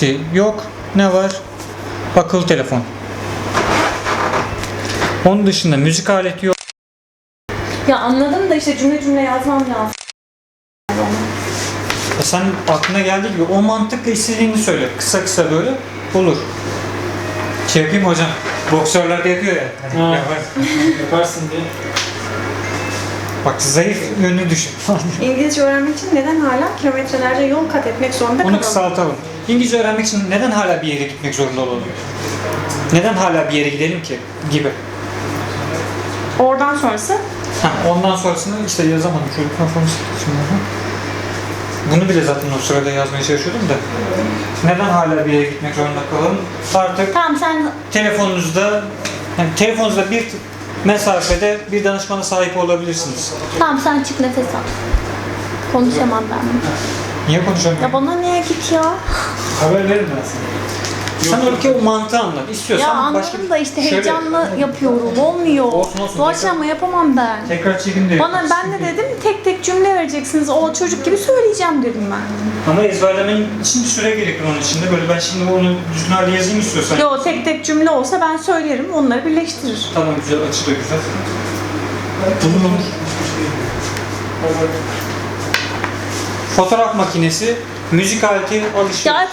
Şey yok. Ne var? Akıllı telefon. Onun dışında müzik aleti yok. Ya anladım da işte cümle cümle yazmam lazım. E Sen aklına geldiği gibi o mantıkla istediğini söyle. Kısa kısa böyle olur. Şey yapayım mı hocam? Boksörler de yapıyor ya. Hani Ha. yapar. Yaparsın diye. Bak zayıf yönünü düşün. İngilizce öğrenmek için neden hala kilometrelerce yol kat etmek zorunda Onu kalalım? kısaltalım. İngilizce öğrenmek için neden hala bir yere gitmek zorunda olalım? Neden hala bir yere gidelim ki? Gibi. Oradan sonrası Ha, ondan sonrasını işte yazamadım. Çocuk kafamı şimdi. Bunu bile zaten o sırada yazmaya çalışıyordum da. Neden hala bir yere gitmek zorunda kalalım? Artık Tamam sen telefonunuzda yani telefonunuzda bir mesafede bir danışmana sahip olabilirsiniz. tamam sen çık nefes al. Konuşamam ben. Niye konuşamıyorum? Ya bana niye git ya? Haber verin ben sana. Sen oradaki o mantığı anlat. Ya İstiyorsan başka anladım da işte Şöyle- heyecanlı yapıyorum. Olmuyor. Olsun, olsun. Doğaçlama yapamam ben. Tekrar çekim de Bana ben de dedim tek tek cümle vereceksiniz. O çocuk gibi söyleyeceğim dedim ben. Ama ezberlemen için bir süre gerekir onun içinde. Böyle ben şimdi onu düzgün halde yazayım istiyorsan. Yo tek tek cümle olsa ben söylerim. Onları birleştirir. Tamam güzel, açı da güzel. Olur. Fotoğraf makinesi, müzik aleti, alışveriş. Ya